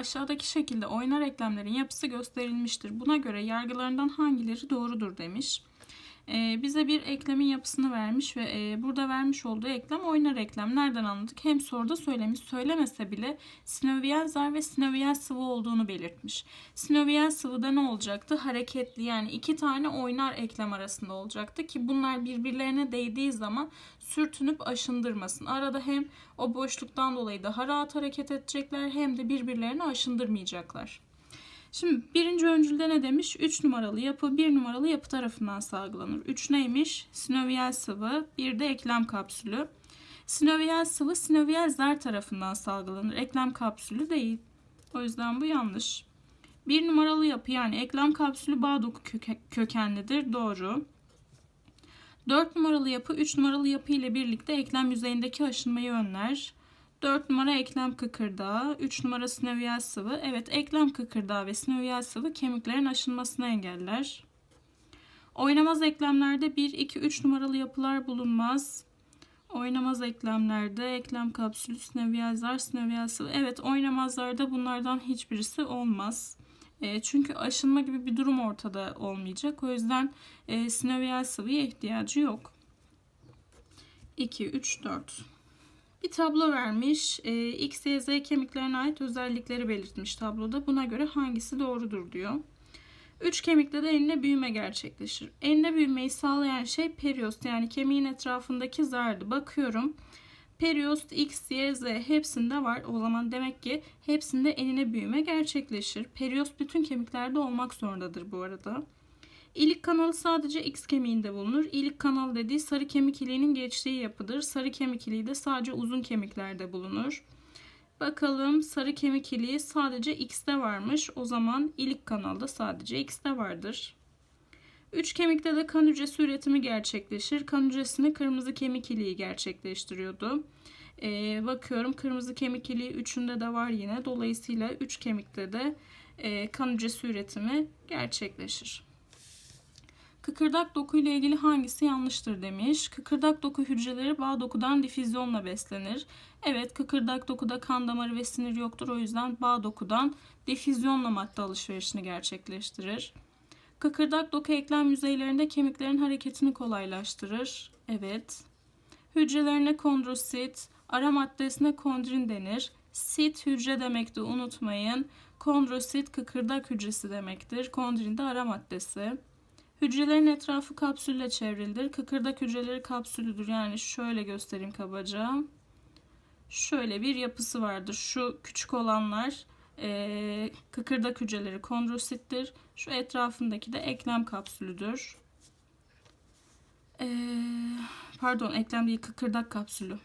Aşağıdaki şekilde oynar eklemlerin yapısı gösterilmiştir. Buna göre yargılarından hangileri doğrudur demiş. Ee, bize bir eklemin yapısını vermiş ve e, burada vermiş olduğu eklem oynar eklem. Nereden anladık? Hem soruda söylemiş, söylemese bile sinoviyel zar ve sinoviyel sıvı olduğunu belirtmiş. Sinoviyel sıvıda ne olacaktı? Hareketli yani iki tane oynar eklem arasında olacaktı ki bunlar birbirlerine değdiği zaman sürtünüp aşındırmasın. Arada hem o boşluktan dolayı daha rahat hareket edecekler hem de birbirlerini aşındırmayacaklar. Şimdi birinci öncülde ne demiş? 3 numaralı yapı 1 numaralı yapı tarafından salgılanır. 3 neymiş? Sinoviyel sıvı, bir de eklem kapsülü. Sinoviyel sıvı sinoviyel zar tarafından salgılanır. Eklem kapsülü değil. O yüzden bu yanlış. 1 numaralı yapı yani eklem kapsülü bağ doku kökenlidir. Doğru. 4 numaralı yapı 3 numaralı yapı ile birlikte eklem yüzeyindeki aşınmayı önler. 4 numara eklem kıkırdağı, 3 numara sinoviyel sıvı. Evet eklem kıkırdağı ve sinoviyel sıvı kemiklerin aşınmasını engeller. Oynamaz eklemlerde 1, 2, 3 numaralı yapılar bulunmaz. Oynamaz eklemlerde eklem kapsülü, sinoviyel zar, sinoviyel sıvı. Evet oynamazlarda bunlardan hiçbirisi olmaz. E, çünkü aşınma gibi bir durum ortada olmayacak. O yüzden e, sinoviyel sıvıya ihtiyacı yok. 2, 3, 4. Bir tablo vermiş. E, X, Y, Z kemiklerine ait özellikleri belirtmiş tabloda. Buna göre hangisi doğrudur diyor. Üç kemikte de enine büyüme gerçekleşir. Enine büyümeyi sağlayan şey periost yani kemiğin etrafındaki zardı. Bakıyorum. Periost X, Y, Z hepsinde var. O zaman demek ki hepsinde enine büyüme gerçekleşir. Periost bütün kemiklerde olmak zorundadır bu arada. İlik kanalı sadece X kemiğinde bulunur. İlik kanalı dediği sarı kemik iliğinin geçtiği yapıdır. Sarı kemik iliği de sadece uzun kemiklerde bulunur. Bakalım sarı kemik iliği sadece X'te varmış. O zaman ilik kanalı da sadece X'te vardır. Üç kemikte de kan hücresi üretimi gerçekleşir. Kan hücresini kırmızı kemik iliği gerçekleştiriyordu. Ee, bakıyorum kırmızı kemik iliği üçünde de var yine. Dolayısıyla üç kemikte de e, kan hücresi üretimi gerçekleşir. Kıkırdak doku ile ilgili hangisi yanlıştır demiş. Kıkırdak doku hücreleri bağ dokudan difüzyonla beslenir. Evet kıkırdak dokuda kan damarı ve sinir yoktur. O yüzden bağ dokudan difüzyonla madde alışverişini gerçekleştirir. Kıkırdak doku eklem yüzeylerinde kemiklerin hareketini kolaylaştırır. Evet. Hücrelerine kondrosit, ara maddesine kondrin denir. Sit hücre demekti unutmayın. Kondrosit kıkırdak hücresi demektir. Kondrin de ara maddesi. Hücrelerin etrafı kapsülle çevrilidir. Kıkırdak hücreleri kapsülüdür. Yani şöyle göstereyim kabaca. Şöyle bir yapısı vardır. Şu küçük olanlar e, kıkırdak hücreleri kondrosittir. Şu etrafındaki de eklem kapsülüdür. E, pardon eklem değil kıkırdak kapsülü.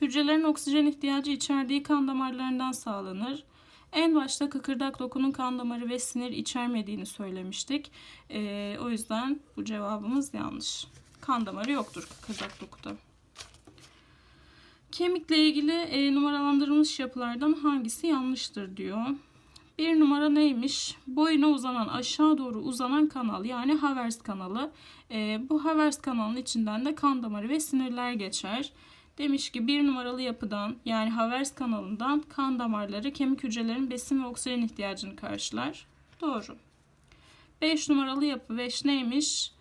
Hücrelerin oksijen ihtiyacı içerdiği kan damarlarından sağlanır. En başta kıkırdak dokunun kan damarı ve sinir içermediğini söylemiştik. E, o yüzden bu cevabımız yanlış. Kan damarı yoktur kıkırdak dokuda. Kemikle ilgili e, numaralandırılmış yapılardan hangisi yanlıştır diyor. Bir numara neymiş? Boyuna uzanan aşağı doğru uzanan kanal yani Havers kanalı. E, bu Havers kanalının içinden de kan damarı ve sinirler geçer. Demiş ki bir numaralı yapıdan yani Havers kanalından kan damarları kemik hücrelerin besin ve oksijen ihtiyacını karşılar. Doğru. 5 numaralı yapı 5 neymiş?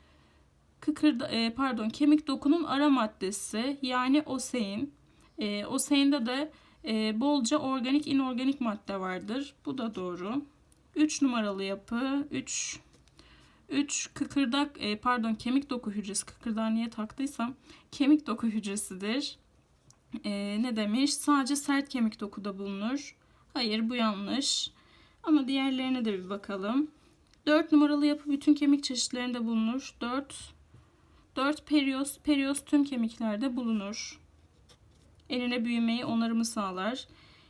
Kıkırda, e, pardon kemik dokunun ara maddesi yani osein. E, oseinde de e, bolca organik inorganik madde vardır. Bu da doğru. 3 numaralı yapı 3 3 kıkırdak e, pardon kemik doku hücresi kıkırdağı niye taktıysam kemik doku hücresidir. E, ne demiş? Sadece sert kemik dokuda bulunur. Hayır bu yanlış. Ama diğerlerine de bir bakalım. 4 numaralı yapı bütün kemik çeşitlerinde bulunur. 4 4 perios. Perios tüm kemiklerde bulunur. Eline büyümeyi, onarımı sağlar.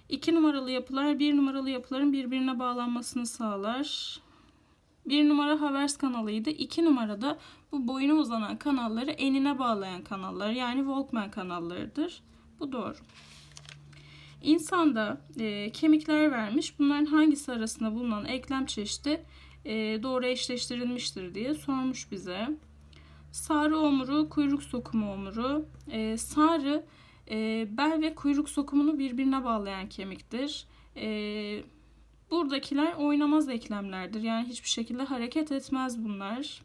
2 numaralı yapılar 1 numaralı yapıların birbirine bağlanmasını sağlar. 1 numara Havers kanalıydı. 2 numarada bu boyuna uzanan kanalları enine bağlayan kanallar yani Volkmann kanallarıdır. Bu doğru. İnsanda e, kemikler vermiş. Bunların hangisi arasında bulunan eklem çeşidi e, doğru eşleştirilmiştir diye sormuş bize. Sarı omuru, kuyruk sokumu omuru. E, sarı e, bel ve kuyruk sokumunu birbirine bağlayan kemiktir. E, Buradakiler oynamaz eklemlerdir. Yani hiçbir şekilde hareket etmez bunlar.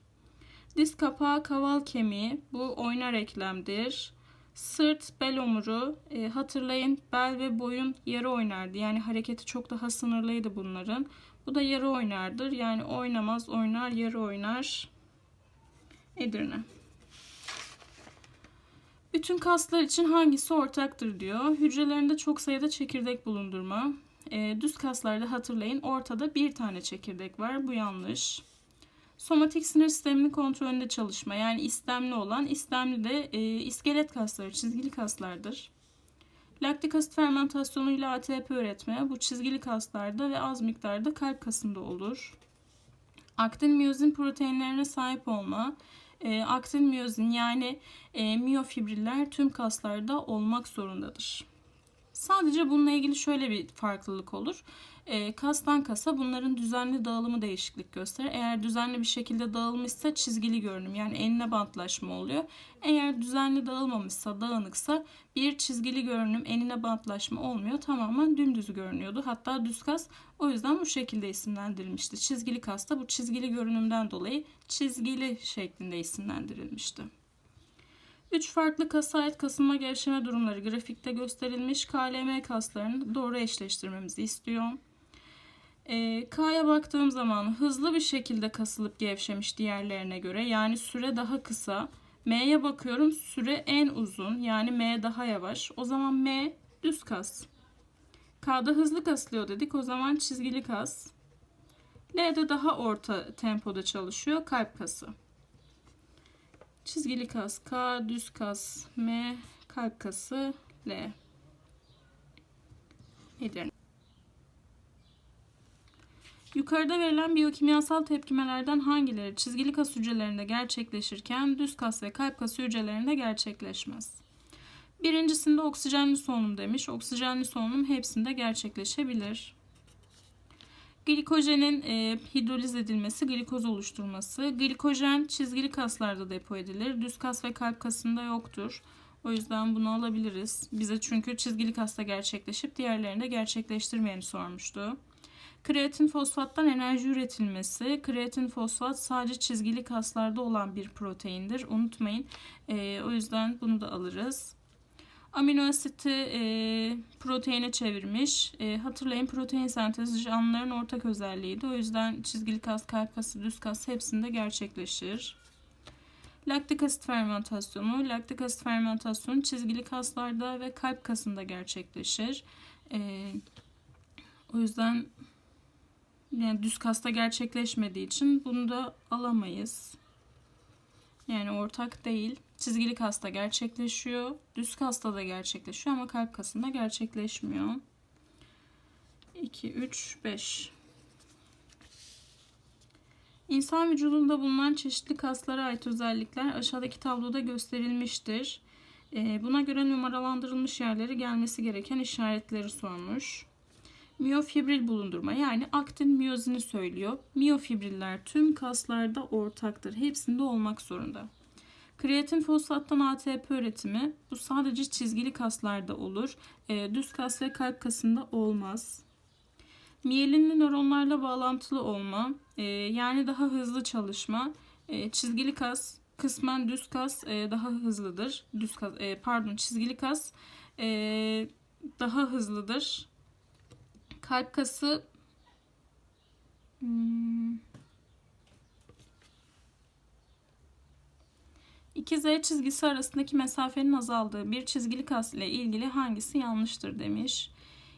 Diz kapağı kaval kemiği bu oynar eklemdir. Sırt, bel omuru e, hatırlayın bel ve boyun yarı oynardı. Yani hareketi çok daha sınırlıydı bunların. Bu da yarı oynardır. Yani oynamaz, oynar, yarı oynar. Edirne. Bütün kaslar için hangisi ortaktır diyor. Hücrelerinde çok sayıda çekirdek bulundurma. E, düz kaslarda hatırlayın ortada bir tane çekirdek var. Bu yanlış. Somatik sinir sisteminin kontrolünde çalışma. Yani istemli olan, istemli de e, iskelet kasları, çizgili kaslardır. Laktik asit fermentasyonuyla ATP üretme bu çizgili kaslarda ve az miktarda kalp kasında olur. Aktin miyozin proteinlerine sahip olma. E, aktin miyozin yani e, miyofibriller tüm kaslarda olmak zorundadır. Sadece bununla ilgili şöyle bir farklılık olur. E, kastan kasa bunların düzenli dağılımı değişiklik gösterir. Eğer düzenli bir şekilde dağılmışsa çizgili görünüm yani enine bantlaşma oluyor. Eğer düzenli dağılmamışsa dağınıksa bir çizgili görünüm enine bantlaşma olmuyor. Tamamen dümdüz görünüyordu. Hatta düz kas o yüzden bu şekilde isimlendirilmişti. Çizgili kas da bu çizgili görünümden dolayı çizgili şeklinde isimlendirilmişti. Üç farklı kasa ait kasılma gevşeme durumları grafikte gösterilmiş. KLM kaslarını doğru eşleştirmemizi istiyor. E, K'ya baktığım zaman hızlı bir şekilde kasılıp gevşemiş diğerlerine göre. Yani süre daha kısa. M'ye bakıyorum süre en uzun. Yani M daha yavaş. O zaman M düz kas. K'da hızlı kasılıyor dedik. O zaman çizgili kas. L'de daha orta tempoda çalışıyor. Kalp kası. Çizgili kas K, düz kas M, kalp kası L. Edirne. Yukarıda verilen biyokimyasal tepkimelerden hangileri çizgili kas hücrelerinde gerçekleşirken düz kas ve kalp kas hücrelerinde gerçekleşmez? Birincisinde oksijenli solunum demiş. Oksijenli solunum hepsinde gerçekleşebilir. Glikojenin e, hidroliz edilmesi, glikoz oluşturması. Glikojen çizgili kaslarda depo edilir. Düz kas ve kalp kasında yoktur. O yüzden bunu alabiliriz. Bize çünkü çizgili kasta gerçekleşip diğerlerinde gerçekleştirmeyeni sormuştu. Kreatin fosfattan enerji üretilmesi. Kreatin fosfat sadece çizgili kaslarda olan bir proteindir. Unutmayın. E, o yüzden bunu da alırız. Amino asiti e, proteine çevirmiş. E, hatırlayın protein sentezi canlıların ortak özelliğiydi. O yüzden çizgili kas, kalp kası, düz kas hepsinde gerçekleşir. Laktik asit fermentasyonu. Laktik asit fermentasyonu çizgili kaslarda ve kalp kasında gerçekleşir. E, o yüzden yani düz kasta gerçekleşmediği için bunu da alamayız. Yani ortak değil. Çizgili kasta gerçekleşiyor. Düz kasta da gerçekleşiyor ama kalp kasında gerçekleşmiyor. 2, 3, 5. İnsan vücudunda bulunan çeşitli kaslara ait özellikler aşağıdaki tabloda gösterilmiştir. Ee, buna göre numaralandırılmış yerleri gelmesi gereken işaretleri sormuş miyofibril bulundurma yani aktin miyozini söylüyor. Miyofibriller tüm kaslarda ortaktır. Hepsinde olmak zorunda. Kreatin fosfattan ATP üretimi bu sadece çizgili kaslarda olur. E, düz kas ve kalp kasında olmaz. Miyelinli nöronlarla bağlantılı olma e, yani daha hızlı çalışma. E, çizgili kas kısmen düz kas e, daha hızlıdır. Düz kas e, pardon çizgili kas e, daha hızlıdır kalp kası hmm, İki Z çizgisi arasındaki mesafenin azaldığı bir çizgili kas ile ilgili hangisi yanlıştır demiş.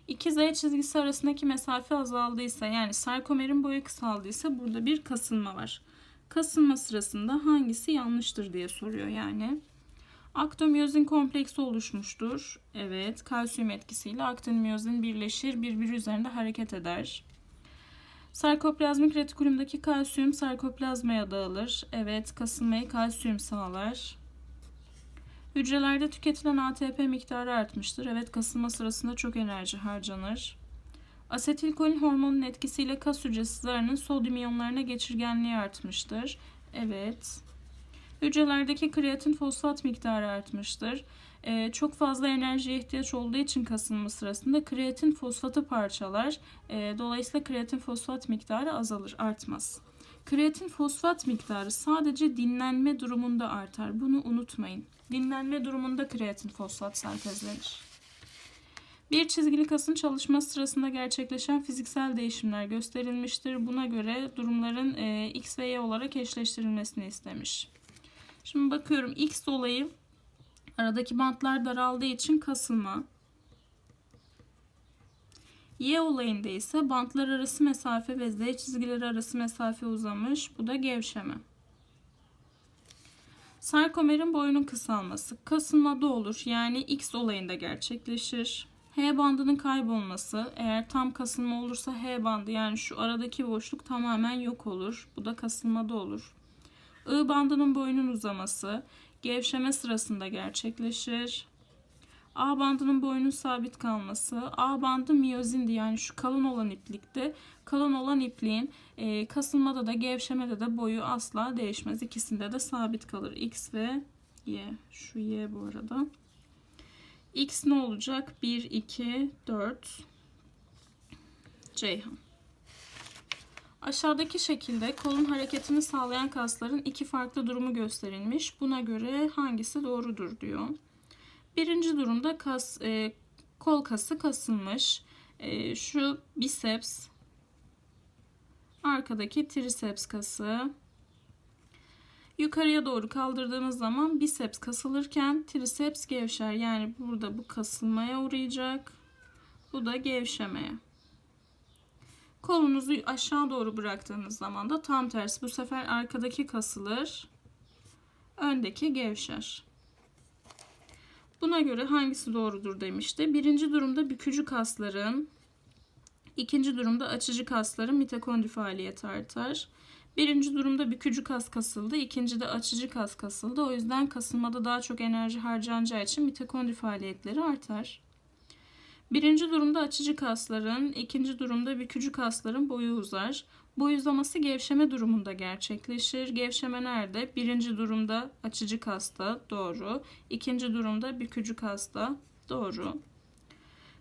İki Z çizgisi arasındaki mesafe azaldıysa yani sarkomerin boyu kısaldıysa burada bir kasılma var. Kasılma sırasında hangisi yanlıştır diye soruyor yani. Aktomiyozin kompleksi oluşmuştur. Evet, kalsiyum etkisiyle aktin miyozin birleşir, birbiri üzerinde hareket eder. Sarkoplazmik retikulumdaki kalsiyum sarkoplazmaya dağılır. Evet, kasılmayı kalsiyum sağlar. Hücrelerde tüketilen ATP miktarı artmıştır. Evet, kasılma sırasında çok enerji harcanır. Asetilkolin hormonunun etkisiyle kas zarının sodyum iyonlarına geçirgenliği artmıştır. Evet. Hücrelerdeki kreatin fosfat miktarı artmıştır. Ee, çok fazla enerjiye ihtiyaç olduğu için kasılma sırasında kreatin fosfatı parçalar. Ee, dolayısıyla kreatin fosfat miktarı azalır, artmaz. Kreatin fosfat miktarı sadece dinlenme durumunda artar. Bunu unutmayın. Dinlenme durumunda kreatin fosfat sentezlenir. Bir çizgili kasın çalışma sırasında gerçekleşen fiziksel değişimler gösterilmiştir. Buna göre durumların e, x ve y olarak eşleştirilmesini istemiş. Şimdi bakıyorum x olayı aradaki bantlar daraldığı için kasılma. Y olayında ise bantlar arası mesafe ve Z çizgileri arası mesafe uzamış. Bu da gevşeme. Sarkomerin boyunun kısalması kasılmada olur. Yani X olayında gerçekleşir. H bandının kaybolması eğer tam kasılma olursa H bandı yani şu aradaki boşluk tamamen yok olur. Bu da kasılmada olur. I bandının boyunun uzaması gevşeme sırasında gerçekleşir. A bandının boyunun sabit kalması. A bandı miyozindi yani şu kalın olan iplikte. Kalın olan ipliğin e, kasılmada da gevşemede de boyu asla değişmez. İkisinde de sabit kalır. X ve Y. Şu Y bu arada. X ne olacak? 1, 2, 4. Ceyhan. Aşağıdaki şekilde kolun hareketini sağlayan kasların iki farklı durumu gösterilmiş. Buna göre hangisi doğrudur diyor. Birinci durumda kas e, kol kası kasılmış. E, şu biceps, arkadaki triceps kası. Yukarıya doğru kaldırdığınız zaman biceps kasılırken triceps gevşer. Yani burada bu kasılmaya uğrayacak. Bu da gevşemeye. Kolunuzu aşağı doğru bıraktığınız zaman da tam tersi. Bu sefer arkadaki kasılır. Öndeki gevşer. Buna göre hangisi doğrudur demişti. Birinci durumda bükücü kasların, ikinci durumda açıcı kasların mitokondri faaliyeti artar. Birinci durumda bükücü kas kasıldı, ikinci de açıcı kas kasıldı. O yüzden kasılmada daha çok enerji harcanacağı için mitokondri faaliyetleri artar. Birinci durumda açıcı kasların, ikinci durumda bükücü kasların boyu uzar. Boy uzaması gevşeme durumunda gerçekleşir. Gevşeme nerede? Birinci durumda açıcı kasta doğru. İkinci durumda bükücü kasta doğru.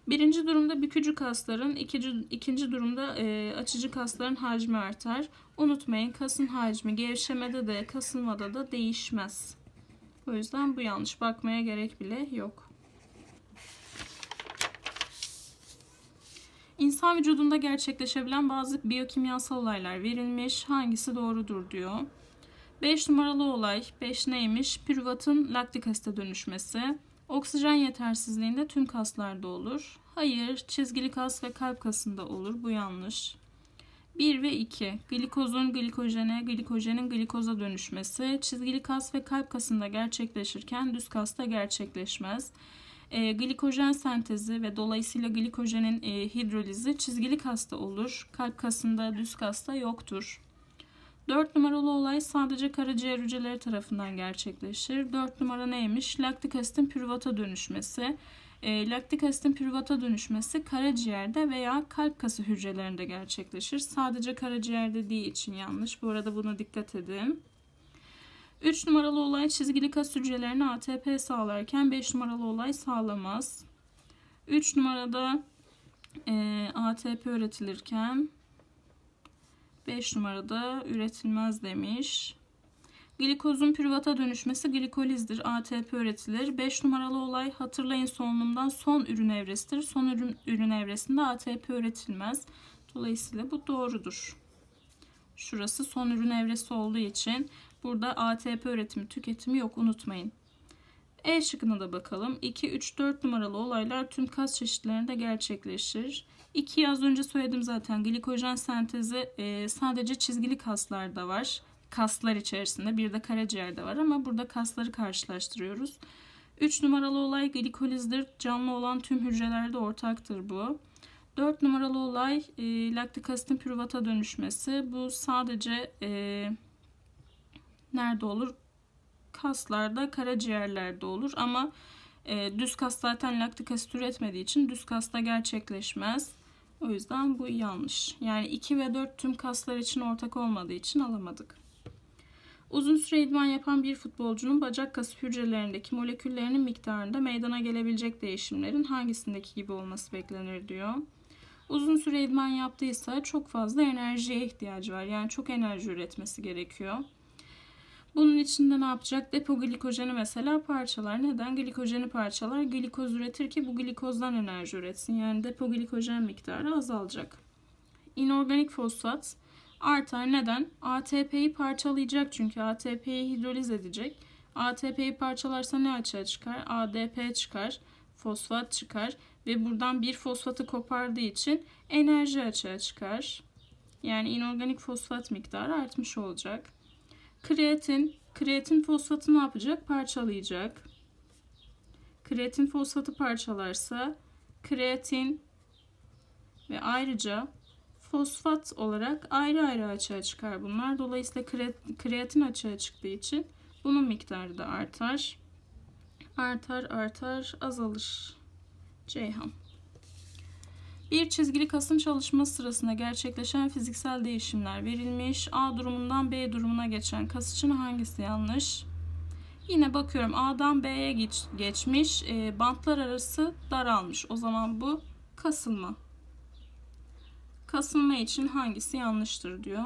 Birinci durumda bükücü kasların, ikinci, ikinci durumda e, açıcı kasların hacmi artar. Unutmayın kasın hacmi gevşemede de kasılmada da değişmez. O yüzden bu yanlış bakmaya gerek bile yok. İnsan vücudunda gerçekleşebilen bazı biyokimyasal olaylar verilmiş. Hangisi doğrudur diyor. 5 numaralı olay 5 neymiş? Pürüvatın laktik asite dönüşmesi. Oksijen yetersizliğinde tüm kaslarda olur. Hayır, çizgili kas ve kalp kasında olur. Bu yanlış. 1 ve 2. Glikozun glikojene, glikojenin glikoza dönüşmesi çizgili kas ve kalp kasında gerçekleşirken düz kasta gerçekleşmez. E, glikojen sentezi ve dolayısıyla glikojenin e, hidrolizi çizgili kasta olur. Kalp kasında, düz kasta yoktur. 4 numaralı olay sadece karaciğer hücreleri tarafından gerçekleşir. 4 numara neymiş? Laktik asitin pürüvata dönüşmesi. E, laktik asitin pürüvata dönüşmesi karaciğerde veya kalp kası hücrelerinde gerçekleşir. Sadece karaciğer dediği için yanlış. Bu arada buna dikkat edin. 3 numaralı olay çizgili kas hücrelerine ATP sağlarken 5 numaralı olay sağlamaz. 3 numarada e, ATP üretilirken 5 numarada üretilmez demiş. Glikozun pürüvata dönüşmesi glikolizdir. ATP üretilir. 5 numaralı olay hatırlayın solunumdan son ürün evresidir. Son ürün, ürün evresinde ATP üretilmez. Dolayısıyla bu doğrudur. Şurası son ürün evresi olduğu için burada ATP üretimi tüketimi yok unutmayın. E şıkkına da bakalım. 2, 3, 4 numaralı olaylar tüm kas çeşitlerinde gerçekleşir. 2 az önce söyledim zaten glikojen sentezi e, sadece çizgili kaslarda var. Kaslar içerisinde bir de karaciğerde var ama burada kasları karşılaştırıyoruz. 3 numaralı olay glikolizdir. Canlı olan tüm hücrelerde ortaktır bu. 4 numaralı olay e, laktik asitin pürüvata dönüşmesi. Bu sadece e, nerede olur? Kaslarda, karaciğerlerde olur ama e, düz kas zaten laktik asit üretmediği için düz kasta gerçekleşmez. O yüzden bu yanlış. Yani 2 ve 4 tüm kaslar için ortak olmadığı için alamadık. Uzun süre idman yapan bir futbolcunun bacak kası hücrelerindeki moleküllerinin miktarında meydana gelebilecek değişimlerin hangisindeki gibi olması beklenir diyor. Uzun süre idman yaptıysa çok fazla enerjiye ihtiyacı var. Yani çok enerji üretmesi gerekiyor. Bunun içinde ne yapacak? Depo glikojeni mesela parçalar. Neden? Glikojeni parçalar. Glikoz üretir ki bu glikozdan enerji üretsin. Yani depo glikojen miktarı azalacak. İnorganik fosfat artar. Neden? ATP'yi parçalayacak çünkü ATP'yi hidroliz edecek. ATP'yi parçalarsa ne açığa çıkar? ADP çıkar. Fosfat çıkar. Ve buradan bir fosfatı kopardığı için enerji açığa çıkar. Yani inorganik fosfat miktarı artmış olacak. Kreatin, kreatin fosfatı ne yapacak? Parçalayacak. Kreatin fosfatı parçalarsa kreatin ve ayrıca fosfat olarak ayrı ayrı açığa çıkar bunlar. Dolayısıyla kreatin açığa çıktığı için bunun miktarı da artar. Artar artar azalır. Ceyhan. Bir çizgili kasın çalışması sırasında gerçekleşen fiziksel değişimler verilmiş. A durumundan B durumuna geçen kas için hangisi yanlış? Yine bakıyorum A'dan B'ye geç, geçmiş. E, bantlar arası daralmış. O zaman bu kasılma. Kasılma için hangisi yanlıştır diyor.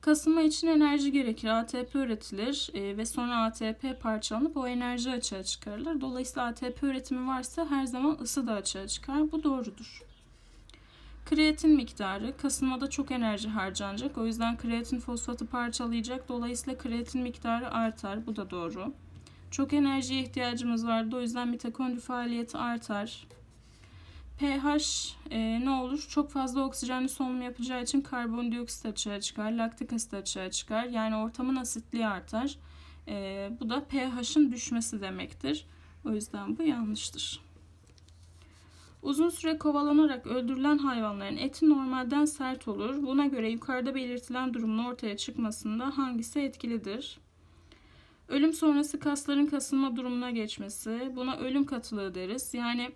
Kasılma için enerji gerekir. ATP üretilir e, ve sonra ATP parçalanıp o enerji açığa çıkarılır. Dolayısıyla ATP üretimi varsa her zaman ısı da açığa çıkar. Bu doğrudur. Kreatin miktarı kasılmada çok enerji harcanacak. O yüzden kreatin fosfatı parçalayacak. Dolayısıyla kreatin miktarı artar. Bu da doğru. Çok enerjiye ihtiyacımız vardı. O yüzden mitokondri faaliyeti artar pH e, ne olur? Çok fazla oksijenli solunum yapacağı için karbondioksit açığa çıkar, laktik asit açığa çıkar. Yani ortamın asitliği artar. E, bu da pH'ın düşmesi demektir. O yüzden bu yanlıştır. Uzun süre kovalanarak öldürülen hayvanların eti normalden sert olur. Buna göre yukarıda belirtilen durumun ortaya çıkmasında hangisi etkilidir? Ölüm sonrası kasların kasılma durumuna geçmesi. Buna ölüm katılığı deriz. Yani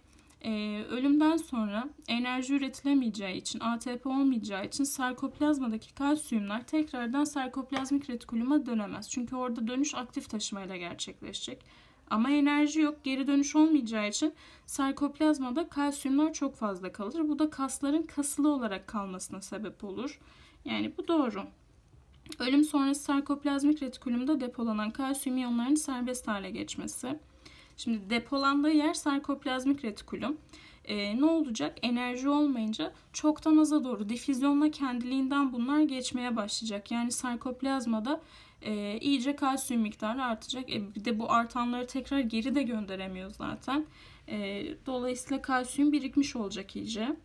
ee, ölümden sonra enerji üretilemeyeceği için, ATP olmayacağı için sarkoplazmadaki kalsiyumlar tekrardan sarkoplazmik retikuluma dönemez. Çünkü orada dönüş aktif taşımayla gerçekleşecek. Ama enerji yok, geri dönüş olmayacağı için sarkoplazmada kalsiyumlar çok fazla kalır. Bu da kasların kasılı olarak kalmasına sebep olur. Yani bu doğru. Ölüm sonrası sarkoplazmik retikulumda depolanan kalsiyum iyonlarının serbest hale geçmesi. Şimdi depolandığı yer sarkoplazmik retikulum. Ee, ne olacak? Enerji olmayınca çoktan aza doğru difüzyonla kendiliğinden bunlar geçmeye başlayacak. Yani sarkoplazmada e, iyice kalsiyum miktarı artacak. E, bir de bu artanları tekrar geri de gönderemiyor zaten. E, dolayısıyla kalsiyum birikmiş olacak iyice.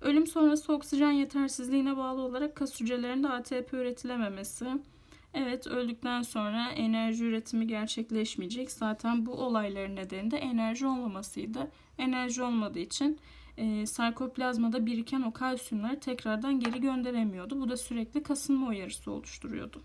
Ölüm sonrası oksijen yetersizliğine bağlı olarak kas hücrelerinde ATP üretilememesi, Evet öldükten sonra enerji üretimi gerçekleşmeyecek. Zaten bu olayların nedeni de enerji olmamasıydı. Enerji olmadığı için e, sarkoplazmada biriken o kalsiyumları tekrardan geri gönderemiyordu. Bu da sürekli kasılma uyarısı oluşturuyordu.